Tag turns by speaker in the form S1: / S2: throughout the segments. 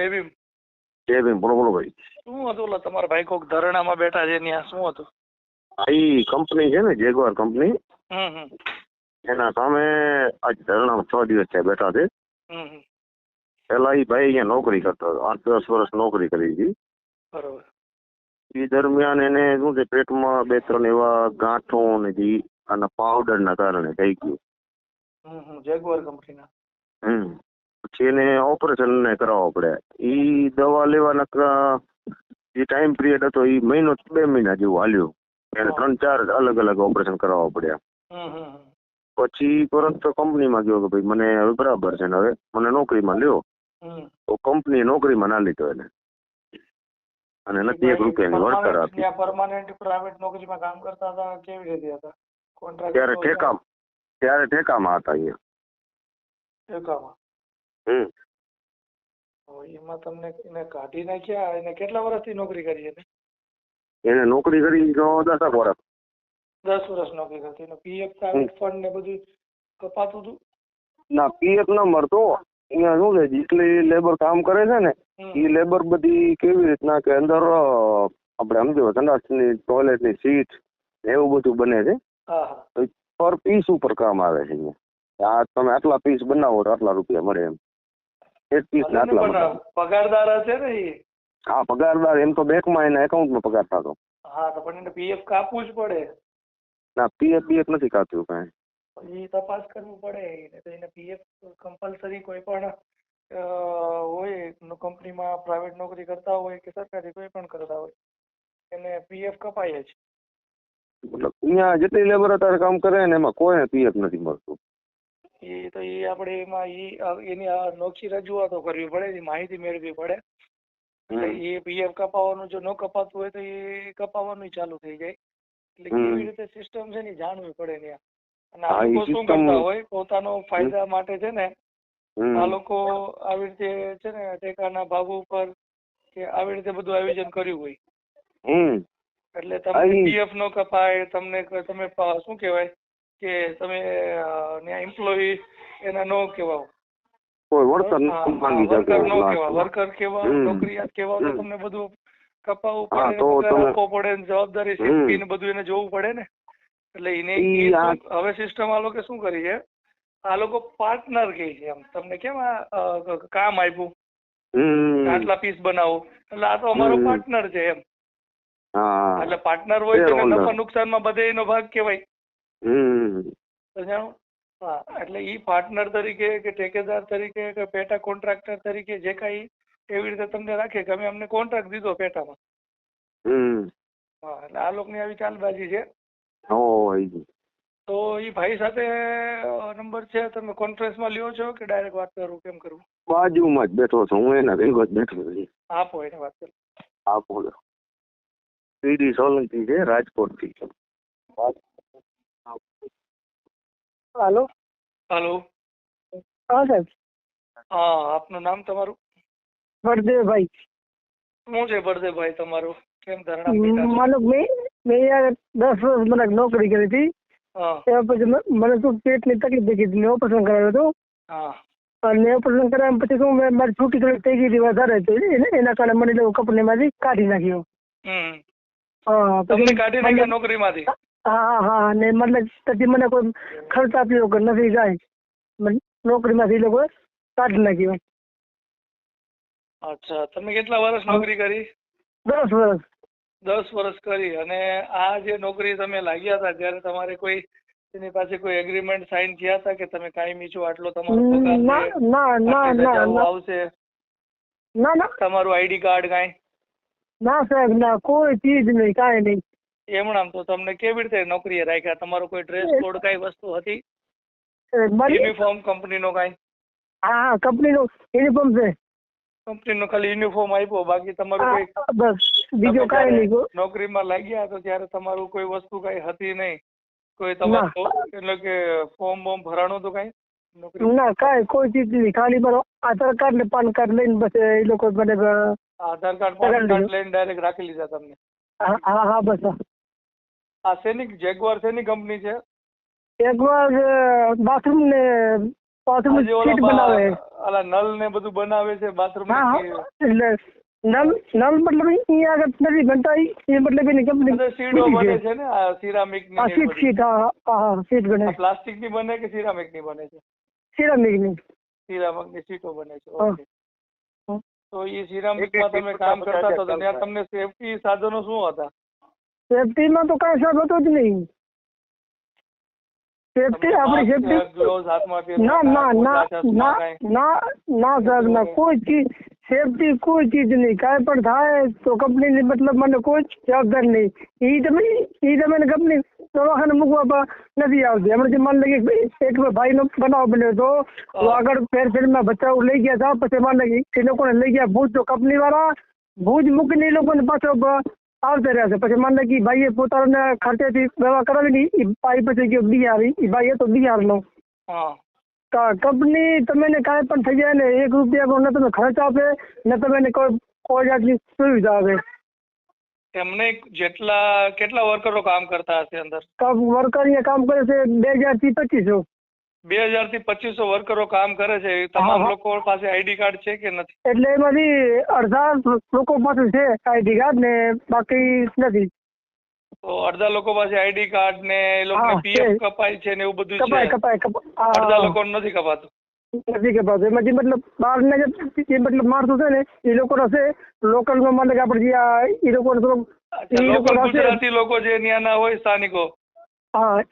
S1: જય ભીમ
S2: જય ભીમ બોલો બોલો ભાઈ.
S1: શું હતું ઓલા તમારા ભાઈ કોક ધરણામાં બેઠા છે ત્યાં શું હતું?
S2: આ કંપની છે ને જેગવાર કંપની. એના સામે આજ ધરણામાં છ દિવસ થયા બેઠા છે. પેલા એ ભાઈ અહીંયા નોકરી કરતો હતો આઠ દસ વર્ષ નોકરી કરી હતી.
S1: બરોબર.
S2: એ દરમિયાન એને શું છે પેટમાં બે ત્રણ એવા ગાંઠો ને જે અને પાવડરના કારણે થઈ ગયું.
S1: હમ કંપનીના.
S2: હમ. પછી એને ઓપરેશન ને કરાવવા પડે. ઈ દવા લેવાના જે ટાઈમ પિરિયડ હતો એ મહિનો બે મહિના જેવું હાલ્યું. એને ત્રણ ચાર અલગ અલગ ઓપરેશન કરાવવા પડ્યા. પછી પરત કંપનીમાં ગયો કે ભાઈ મને હવે બરાબર છે ને હવે? મને નોકરીમાં લ્યો. તો કંપની નોકરીમાં ના લીધો એને. અને નથી એક રૂપિયાની વળતર આપી.
S1: પરમાનન્ટ પ્રાઇવેટ નોકરીમાં કામ કરતા હતા કેવી રીતે હતા? કોન્ટ્રાક્ટ
S2: ત્યારે ઠેકા ત્યારે ઠેકામાં હતા અહીંયા.
S1: ઠેકામાં. એમાં તમને એને કાઢી નાખ્યા એને કેટલા વર્ષથી નોકરી કરી
S2: એને? નોકરી કરી તો દસક વર્ષ.
S1: દસ વર્ષ નોકરી કરતી એનો પીએફ પ્રાઇવેટ ફંડ ને બધું કપાતું હતું
S2: ના પીએફ ના મળતો. અહીંયા શું છે જેટલી લેબર કામ કરે છે ને એ લેબર બધી કેવી રીતના કે અંદર આપણે સમજો સંડાસની ટોયલેટની સીટ એવું બધું બને છે. પર પીસ ઉપર કામ આવે છે અહીંયા. આ તમે આટલા પીસ બનાવો તો આટલા રૂપિયા મળે એમ. ને આટલા
S1: પગારદાર હશે ને એ
S2: હા પગારદાર એમ તો બેંકમાં એના એકાઉન્ટમાં પગાર થતો
S1: હા તો પણ એને પીએફ કાપવું જ પડે.
S2: ના પીએફ પીએફ નથી કાપ્યું કાંઈ.
S1: એ તપાસ કરવું પડે એને તો એને પીએફ કમ્પલસરી કોઈ પણ હોય કંપનીમાં પ્રાઇવેટ નોકરી કરતા હોય કે સરકારી કોઈ પણ કરતા હોય એને પીએફ કપાય જ.
S2: મતલબ અહીંયા જેટલી લેબર અત્યારે કામ કરે ને એમાં કોઈને પીએફ નથી મળતું.
S1: એ તો એ આપણે એમાં એ એની આ નોખી રજૂઆતો કરવી પડે એની માહિતી મેળવવી પડે. એ પીએફ કપાવવાનું જો ન કપાતું હોય તો એ કપાવવાનું ચાલુ થઈ જાય. એટલે કેવી રીતે સિસ્ટમ છે ને જાણવી પડે ને અને આ લોકો શું કરતા હોય પોતાનો ફાયદા માટે છે ને આ લોકો આવી રીતે છે ને ટેકાના ભાવ ઉપર કે આવી રીતે બધું આયોજન કર્યું હોય. એટલે તમને પીએફ નો કપાય તમને તમે શું કહેવાય? કે તમે ત્યાં એમ્પ્લોયી એના નો કહેવાઓ. વર્કર નો કહેવા વર્કર કહેવા નોકરીયાત તો તમને બધું કપાવવું પડે ને જવાબદારી. ને બધું એને જોવું પડે ને. એટલે એને હવે સિસ્ટમ આ લોકો શું કરી છે? આ લોકો પાર્ટનર કહે છે એમ. તમને કેમ આ કામ આપ્યું? આટલા પીસ બનાવો. એટલે આ તો અમારો પાર્ટનર છે એમ. એટલે પાર્ટનર હોય તો નફા નુકસાનમાં બધે એનો ભાગ કહેવાય. હા એટલે ઈ પાર્ટનર તરીકે કે ઠેકેદાર તરીકે કે પેટા કોન્ટ્રાક્ટર તરીકે જે કાંઈ એવી રીતે તમને રાખે કે અમે અમને કોન્ટ્રાક્ટ દીધો પેટામાં.
S2: હમ.
S1: હા એટલે આ લોકોની આવી ચાલબાજી છે.
S2: હોય
S1: તો ઈ ભાઈ સાથે નંબર છે તમે કોન્ફરન્સમાં લ્યો છો કે ડાયરેક્ટ વાત કરું કેમ કરવું
S2: બાજુમાં જ બેઠો છું હું એના ભેગો જ બેઠો છું.
S1: આપો એને વાત કરો.
S2: આ બોલો. પીડી સોલંકી છે રાજકોટથી.
S3: હાલો.
S1: હાલો.
S3: હા સાહેબ.
S1: હા આપનું નામ તમારું?
S3: બળદેવભાઈ.
S1: શું છે બળદેવભાઈ તમારું? કેમ ધરણા બેઠા?
S3: મને મેં મેં યાર દસ વર્ષ મને નોકરી કરી હતી.
S1: હા.
S3: પછી મને શું પેટની તકલીફ થઈ ગઈ હતી ઓપરેશન કરાવ્યું હતું.
S1: હા.
S3: અને ઓપરેશન કરાવ્યા પછી શું મેં મારી છૂટી થોડી થઈ ગઈ હતી વધારે એના કારણે મને લોકો કંપનીમાંથી કાઢી નાખ્યો.
S1: હમ.
S3: હા
S1: તમને કાઢી નાખ્યા નોકરીમાંથી?
S3: હા હા હા મતલબ પછી મને કોઈ ખર્ચ આપ્યો કે નથી જાય નોકરી નોકરીમાંથી એ લોકો કાઢી નાખ્યો.
S1: અચ્છા તમે કેટલા વર્ષ નોકરી કરી?
S3: દસ વર્ષ.
S1: દસ વર્ષ કરી અને આ જે નોકરી તમે લાગ્યા હતા ત્યારે તમારે કોઈ એની પાસે કોઈ એગ્રીમેન્ટ સાઇન થયા હતા કે તમે કાયમી છો આટલો તમારો પગાર
S3: ના ના ના ના
S1: આવશે?
S3: ના ના.
S1: તમારું આઈડી કાર્ડ કાઈ?
S3: ના સાહેબ ના કોઈ ચીજ નહીં કાંઈ નહીં.
S1: એમણામ તો તમને કેવી રીતે નોકરીએ રાખ્યા? તમારો કોઈ ડ્રેસ કોડ કઈ વસ્તુ હતી? યુનિફોર્મ કંપનીનો કાંઈ?
S3: હા હા કંપનીનો યુનિફોર્મ છે.
S1: કંપનીનો ખાલી યુનિફોર્મ આપ્યો બાકી તમારું કોઈ
S3: બસ બીજો કાંઈ નહીં.
S1: નોકરીમાં લાગ્યા તો ત્યારે તમારું કોઈ વસ્તુ કઈ હતી નહીં? કોઈ તમારું એટલે કે ફોર્મ બોમ ભરાણું તો કઈ?
S3: ના કાંઈ કોઈ ચીજ નહીં. ખાલી મારો આધાર કાર્ડ ને પાન કાર્ડ લઈને બસ એ લોકો મને
S1: આધાર કાર્ડ પાન કાર્ડ લઈને ડાયરેક્ટ રાખી લીધા તમને?
S3: હા હા બસ.
S1: આ શેની જેગવાર શેની કંપની છે?
S3: જેગવાર બાથરૂમ ને બાથરૂમ સીટ બનાવે.
S1: અલા નલ ને બધું બનાવે છે બાથરૂમ
S3: એટલે નલ નલ મતલબ એ આગળ નથી બનતા એ મતલબ એની કંપની
S1: સીડો બને છે ને આ સિરામિક
S3: હા
S1: ની
S3: સીટ સીટ હા સીટ બને.
S1: પ્લાસ્ટિકની બને કે સિરામિકની બને છે? સિરામિકની. સિરામિકની સીટો બને છે ઓકે તો એ સિરામિકમાં તમે કામ કરતા હતા ત્યાં તમને સેફટી સાધનો શું હતા?
S3: સેફટીમાં તો કાંઈ સાહેબ હતો જ નહીં. સેફટી આપણી સેફટી ના ના ના ના ના ના સાહેબ ના કોઈ ચીજ સેફટી કોઈ ચીજ નહીં. કાંઈ પણ થાય તો કંપનીની મતલબ મને કોઈ જ જવાબદાર નહીં. ઈ તમે ઈ તમે કંપની દવાખાને મૂકવા નથી આવતી. હમણાં જે માન લગે એક ભાઈનો બનાવ બન્યો તો આગળ ફેર ફેરમાં બચાવ લઈ ગયા હતા. પછી માન લગે એ લોકોને લઈ ગયા ભુજ તો કંપની વાળા ભુજ મૂકીને એ લોકોને પાછો બ- આવતા રહ્યા છે પછી માન લગે ભાઈએ પોતાના ખર્ચેથી દવા કરાવી એ ભાઈ પછી ગયો બિહાર. એ ભાઈ હતો બિહારનો.
S1: હા.
S3: ક- કંપની તમને કાંઈ પણ થઈ જાય ને એક રૂપિયા ન તમે ખર્ચ આપે ને તમને કોઈ કોઈ જાતની સુવિધા આપે.
S1: એમને જેટલા કેટલા વર્કરો કામ કરતા હશે અંદર?
S3: કામ વર્કર અહીંયા કામ કરે છે બે હજારથી પચીસો.
S1: બે હજારથી પચીસો વર્કરો કામ કરે છે. તમામ. લોકો પાસે આઈડી કાર્ડ છે કે નથી?
S3: એટલે એમાંથી અડધા લોકો પાસે છે આઈડી કાર્ડ ને બાકી નથી.
S1: તો અડધા લોકો પાસે આઈડી કાર્ડ ને એ લોકો પીએફ કપાય છે ને એવું બધું
S3: કપાય કપાય કપાય.
S1: અડધા લોકો નથી કપાતું?
S3: નથી કપાતું. એમાં જે મતલબ બહાર ને જે મતલબ માણસો છે ને એ લોકો હશે લોકલમાં મને કે આપણે જે આ એ લોકો
S1: ગુજરાતી લોકો જે ત્યાંના હોય સ્થાનિકો?
S3: હા.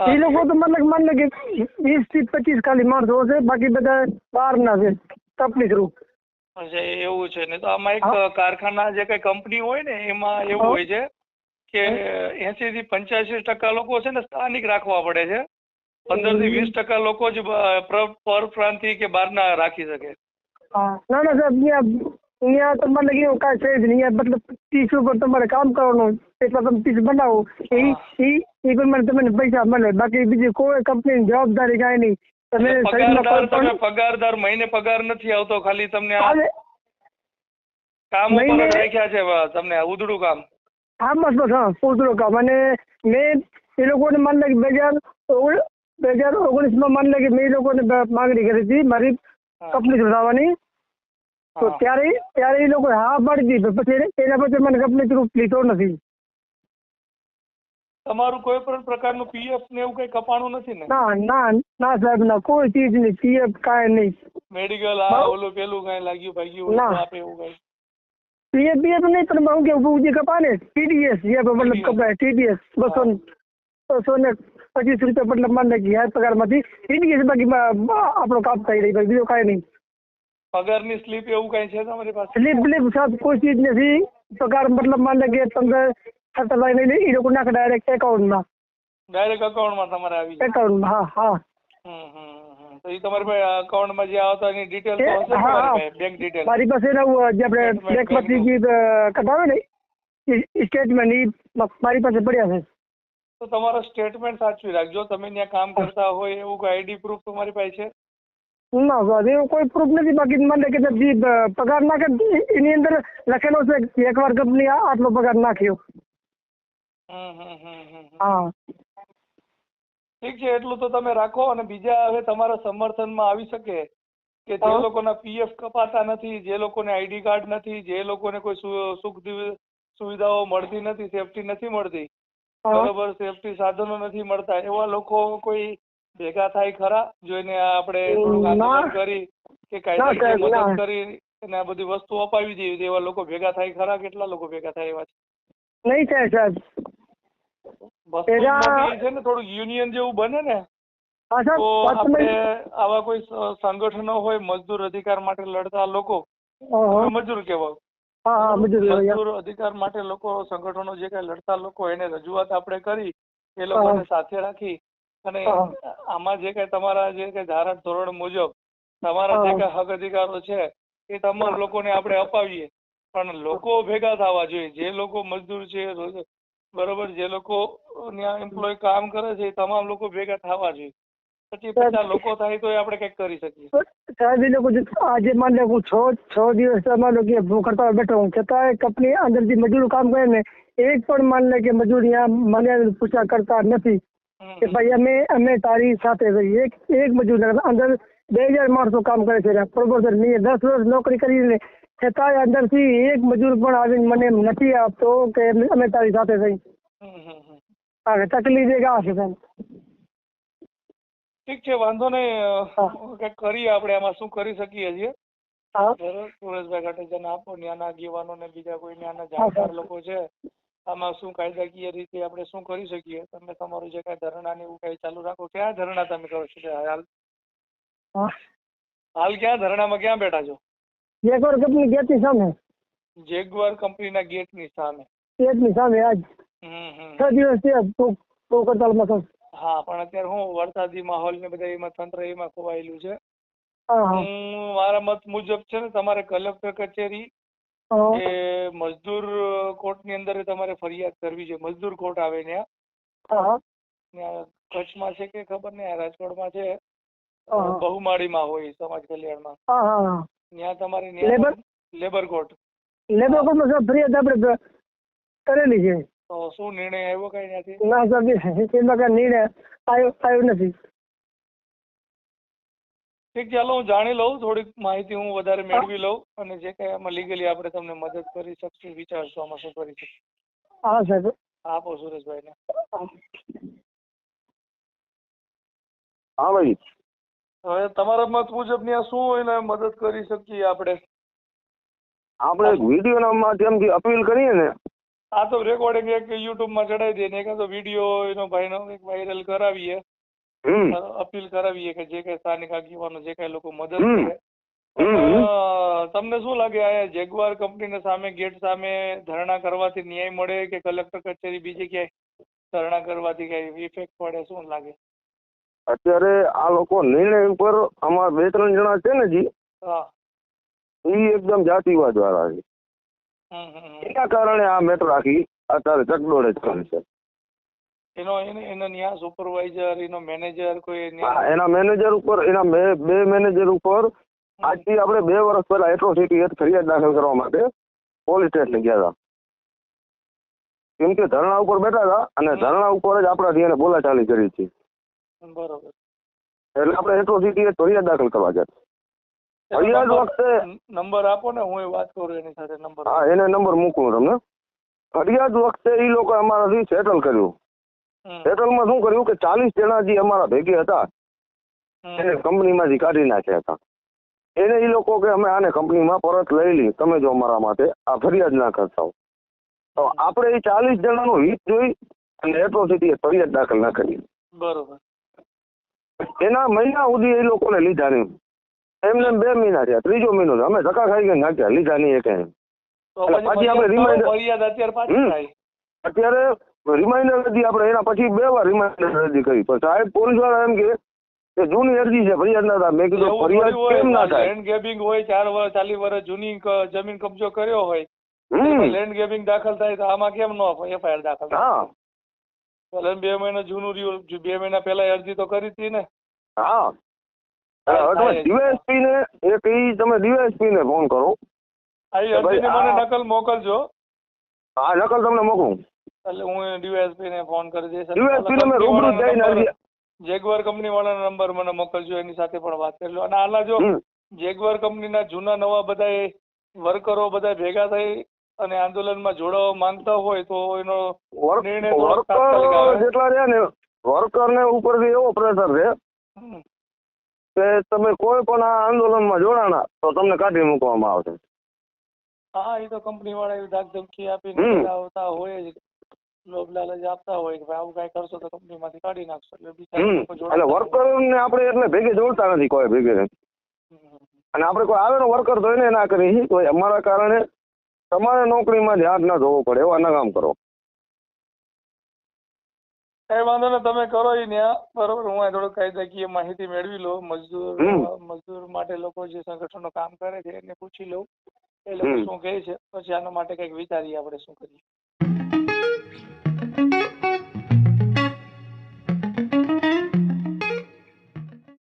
S3: એ લોકો તો મતલબ માન કે વીસથી પચીસ ખાલી માણસો હશે બાકી બધા બહાર ના છે કંપની થ્રુ
S1: એવું છે ને તો આમાં એક કારખાના જે કઈ કંપની હોય ને એમાં એવું હોય છે કે એસી થી પંચ્યાસી ટકા લોકો છે ને સ્થાનિક રાખવા પડે છે. પંદરથી વીસ ટકા લોકો જ પર પ્ર- પરપ્રાંતિ કે બહારના રાખી શકે.
S3: ના ના સાહેબ અહીંયા તમારે લગી અવકાશ છે જ નહીં. મતલબ પીસ ઉપર તમારે કામ કરવાનું. એટલા તમે પીસ બનાવો. એ એ એ પ્રમાણે તમને પૈસા મળે. બાકી બીજી કોઈ કંપનીની જવાબદારી કાંઈ નહીં. તમે
S1: પગારદાર તમે પગારદાર મહિને પગાર નથી આવતો. ખાલી તમને કામ ઉપર રાખ્યા છે તમને ઉધડું કામ.
S3: હા બસ બસ હા ઉધડું કામ. અને મેં એ લોકોને માન લાગે બે હજાર બે હજાર ઓગણીસમાં માન લાગે મેં એ લોકોને માંગણી કરી હતી. મારી કંપની ચલાવવાની તો
S1: હા.
S3: ત્યારે ત્યારે એ લોકો હા પાડી દીધી પછી એને- એના પછી મને કંપની થ્રુ લીધો નથી
S1: તમારું કોઈ પણ પ્રકારનું પીએફ ને એવું કઈ કપાણું નથી ને
S3: ના ના ના સાહેબ ના કોઈ ચીજ નહીં પીએફ કાંઈ નહીં
S1: મેડિકલ આ
S3: બરાબર.
S1: ઓલું પેલું કઈ લાગ્યું ભાગ્યું હોય
S3: ના.
S1: તો આપે એવું કઈ
S3: પીએફ પીએફ નહીં પણ હું કે જે કપા ને ટીડીએસ જે મતલબ
S1: TDS.
S3: કપાય ટીડીએસ બસો ને બસો ને પચીસ રૂપિયા મતલબ માન નાખી હાથ પગારમાંથી ટીડીએસ બાકી બ- બ- આપણો કાપ થઈ રહી બીજું કાંઈ નહીં
S1: પગારની સ્લીપ એવું કઈ છે તમારી પાસે?
S3: સ્લીપ બ્લીપ સાહેબ કોઈ ચીજ નથી. પગાર મતલબ માન કે તમને ખાતા લઈને એ લોકો નાખે ડાયરેક્ટ એકાઉન્ટમાં
S1: ડાયરેક્ટ અકાઉન્ટમાં તમારે આવી જાય.
S3: એકાઉન્ટમાં હા હા.
S1: હમ, હમ, હમ. તો એ તમારી પાસે અકાઉન્ટમાં જે આવતા એની ડિટેલ તો હશે
S3: હા.
S1: બેંક ડિટેલ
S3: મારી પાસે એના જે આપણે બેંકમાંથી જે કઢાવે ને સ્ટેટમેન્ટ એ મારી પાસે પડ્યા છે.
S1: તો તમારો સ્ટેટમેન્ટ સાચવી રાખજો. તમે ત્યાં કામ કરતા હોય એવું કોઈ આઈડી પ્રૂફ તમારી પાસે છે?
S3: ના સાહેબ એવું કોઈ પ્રૂફ નથી. બાકી મને કે જે પગાર નાખે એની અંદર લખેલો છે એકવાર કંપની આટલો પગાર નાખ્યો. હા.
S1: ઠીક છે એટલું તો તમે રાખો અને બીજા હવે તમારા સમર્થનમાં આવી શકે કે જે લોકોના પીએફ કપાતા નથી જે લોકોને આઈડી કાર્ડ નથી જે લોકોને કોઈ સુખ સુવિધાઓ મળતી નથી સેફટી નથી મળતી. બરોબર સેફટી સાધનો નથી મળતા. એવા લોકો કોઈ ભેગા થાય ખરા? જોઈને આ આપણે થોડુંક કરી કે મદદ કરી અને આ બધી વસ્તુ અપાવી દેવી એવા લોકો ભેગા થાય ખરા? કેટલા લોકો ભેગા થાય એવા છે?
S3: નહીં થાય સાહેબ.
S1: વસ્તુ છે ને થોડું યુનિયન જેવું બને ને તો આપણે આવા કોઈ સંગઠનો હોય મજદૂર અધિકાર માટે લડતા લોકો મજૂર કહેવાય.
S3: હા મજૂર
S1: અધિકાર માટે લોકો સંગઠનો જે કઈ લડતા લોકો એને રજૂઆત આપણે કરી એ લોકોને સાથે રાખી અને આમાં જે કઈ તમારા જે કઈ ધારા ધોરણ મુજબ તમારા જે. કઈ હક અધિકારો છે એ તમામ. લોકોને આપણે અપાવીએ. પણ લોકો ભેગા થવા જોઈએ. જે લોકો મજદૂર છે બરોબર જે લોકો ત્યાં એમ્પ્લોય કામ કરે છે એ તમામ લોકો ભેગા થવા જોઈએ. પછી લોકો થાય તો આપણે કંઈક કરી શકીએ.
S3: સાહેબ એ લોકો આજે માન લે હું છ છ દિવસ માન લો કે હું કરતા બેઠો હું છતાંય કંપની અંદર જે મજૂર કામ કરે ને એક પણ માન લે કે મજૂર અહીંયા મને પૂછા કરતા નથી. કે ભાઈ અમે અમે તારી સાથે રહીએ. એક મજૂર અંદર બે હજાર માણસો કામ કરે છે. બરોબર મેં દસ વર્ષ નોકરી કરીને છતાંય અંદરથી એક મજૂર પણ આવીને મને નથી આપતો કે અમે તારી સાથે રહી તકલીફ એક આ છે સાહેબ.
S1: ઠીક છે વાંધો નહીં. અ, કરી આપણે. આમાં શું કરી શકીએ છીએ સુરેશભાઈ ઘાટેજાને આપો. આગેવાનો ને બીજા કોઈ
S3: ન્યાના
S1: જાણકાર લોકો છે. આમાં શું કાયદાકીય રીતે આપણે શું કરી શકીએ? તમે તમારું જે કાંઈ ધરણા ને એવું કાંઈ ચાલુ રાખો ક્યાં ધરણા તમે કરો છો? હાલ. હાલ ક્યાં ધરણામાં ક્યાં બેઠા છો?
S3: જેગવાર કંપની ગેટની સામે.
S1: જેગવાર કંપનીના ગેટની સામે.
S3: ગેટની સામે આજ. છ દિવસ થયા ભૂખ હડતાલમાં
S1: હા પણ અત્યારે હું વરસાદી માહોલ ને બધા એમાં તંત્ર એમાં ખોવાયેલું છે.
S3: હા
S1: મારા મત મુજબ છે ને તમારે કલેક્ટર કચેરી એ મજદૂર કોર્ટની અંદર તમારે ફરિયાદ કરવી છે. મજદૂર કોર્ટ આવે ત્યાં કચ્છમાં છે કે ખબર નહીં રાજકોટમાં છે.
S3: બહુમાળી
S1: બહુમાળીમાં હોય સમાજ કલ્યાણમાં.
S3: હા હા
S1: ત્યાં તમારે
S3: લેબર?
S1: Labour court.
S3: લેબર કોર્ટમાં સાહેબ ફરિયાદ આપણે કરેલી છે.
S1: તો શું નિર્ણય આવ્યો કઈ ત્યાંથી
S3: ના સર એમાં કઈ નિર્ણય આવ્યો આવ્યો નથી.
S1: ઠીક ચાલો હું જાણી લઉં થોડીક માહિતી હું વધારે મેળવી લઉં અને જે કઈ આમાં લીગલી આપણે તમને મદદ કરી શકશું વિચારશું આમાં શું કરી શકીએ.
S3: હા સાહેબ.
S1: આપો સુરેશભાઈને.
S2: હા ભાઈ.
S1: હવે તમારા મત મુજબ ત્યાં શું હોય ને મદદ કરી શકીએ આપણે?
S2: આપણે એક વિડીયોના માધ્યમથી અપીલ કરીએ ને.
S1: આ તો રેકોર્ડિંગ એક યુટ્યુબમાં ચડાવી દઈએ ને એક તો વીડિયો એનો ભાઈનો એક વાયરલ કરાવીએ. અપીલ કરાવીએ કે જે કઈ સ્થાનિક આગેવાનો જે કઈ લોકો મદદ. કરે. તમને શું લાગે આ જેગવાર કંપની સામે ગેટ સામે ધરણા કરવાથી ન્યાય મળે કે કલેક્ટર કચેરી બીજે ક્યાંય ધરણા કરવાથી કઈ ઇફેક્ટ પડે શું લાગે?
S2: અત્યારે આ લોકો નિર્ણય ઉપર અમારા બે ત્રણ જણા છે ને જી
S1: હા.
S2: એ એકદમ જાતિવાદ વાળા છે.
S1: હમ હમ હમ.
S2: એના કારણે આ મેટર આખી અત્યારે ચકડોળે જ કરી છે.
S1: એનો એને ન્યા સુપરવાઇઝર એનો મેનેજર કોઈ
S2: એના મેનેજર ઉપર એના બે મેનેજર ઉપર આજથી આપણે બે વર્ષ પહેલા એટ્રોસિટી એક્ટ ફરિયાદ દાખલ કરવા માટે પોલીસ સ્ટેશન ગયા હતા. કેમ કે ધરણા ઉપર બેઠા હતા અને ધરણા ઉપર જ આપણાથી એને બોલાચાલી કરી હતી.
S1: બરોબર.
S2: એટલે આપણે એટ્રોસિટી એક્ટ ફરિયાદ દાખલ કરવા ગયા. ફરિયાદ વખતે
S1: નંબર આપો ને હું વાત કરું એની સાથે નંબર
S2: હા એને નંબર મૂકું તમને. ફરિયાદ વખતે એ લોકો અમારાથી સેટલ કર્યું. સેટલમાં શું કર્યું કે ચાલીસ જણા જે અમારા ભેગી હતા એને કંપનીમાંથી કાઢી નાખ્યા હતા. એને એ લોકો કે અમે આને કંપનીમાં પરત લઈ લઈ તમે જો અમારા માટે આ ફરિયાદ ના કરતા હો. તો આપણે એ ચાલીસ જણાનું હિત જોઈ અને એટ્રોસિટી ફરિયાદ દાખલ ના કરી.
S1: બરોબર.
S2: એના મહિના સુધી એ લોકોને લીધા નહીં. એમને એમ બે મહિના થયા ત્રીજો મહિનો અમે ધક્કા ખાઈ ગયા નાખ્યા લીધા નહીં
S1: એ
S2: કઈ
S1: પછી
S2: આપણે
S1: ફરિયાદ અત્યારે
S2: રિમાઇન્ડર હતી આપણે એના પછી બે વાર રિમાઇન્ડર અરજી કરી. પણ સાહેબ પોલીસવાળા એમ કે કે જૂની અરજી છે ફરિયાદ ના થાય. મેં કીધું ફરિયાદ કેમ ના થાય?
S1: લેન્ડ ગેબિંગ હોય ચાર વર્ષ ચાલી વર્ષ જૂની જમીન કબજો કર્યો હોય લેન્ડ ગેબિંગ દાખલ થાય તો આમાં કેમ ન એફઆઈઆર દાખલ
S2: હા.
S1: ભલે બે મહિના જૂનું રહ્યું બે મહિના પહેલા અરજી તો કરી હતી ને.
S2: હા. તમે ડીવાયએસપી ને એક ઈ તમે ડીવાયએસપી ને ફોન કરો.
S1: આ
S2: ભાઈ
S1: મને નકલ મોકલજો.
S2: હા નકલ તમને મોકલું.
S1: એટલે હું ડીવાયએસપી ને ફોન કરી દઈશ.
S2: ડીવાયએસપી ને રૂબરૂ જઈને અરજી
S1: જેગવાર કંપની વાળાનો નંબર મને મોકલજો એની સાથે પણ વાત કરી લો. અને આલા જો. જેગવાર કંપનીના જૂના નવા બધા વર્કરો બધા ભેગા થઈ અને આંદોલનમાં જોડાવા માંગતા હોય તો એનો નિર્ણય
S2: વર્કર જેટલા રહ્યા ને ને ઉપરથી એવો પ્રેશર છે કે તમે કોઈ પણ આ આંદોલનમાં જોડાણા તો તમને કાઢી મૂકવામાં આવશે.
S1: હા એ તો કંપની વાળા એવી ધાક ધમકી આપીને આવતા હોય જ. લાલચ આપતા હોય કે ભાઈ આવું કાંઈ કરશો તો કંપનીમાંથી કાઢી નાખશો. એટલે બિચારા
S2: હમ.
S1: લોકો
S2: એટલે
S1: જોડાતા હોય.
S2: વર્કર ને આપણે એટલે ભેગે જોડતા નથી કોઈ ભેગે. અને આપણે કોઈ આવે વર્કર તો ના કરી તો અમારા કારણે તમારે નોકરીમાં ધ્યાન ના ધોવું પડે એવા ના કામ કરો.
S1: કઈ વાંધો ને તમે કરો એ ન્યા. બરોબર હું આ થોડું કાયદાકીય માહિતી મેળવી લો મજદૂર મજદૂર માટે લોકો જે સંગઠનો કામ કરે છે એને પૂછી લઉં. એ લોકો શું કહે છે? પછી આના માટે કંઈક વિચારીએ આપણે શું કરીએ.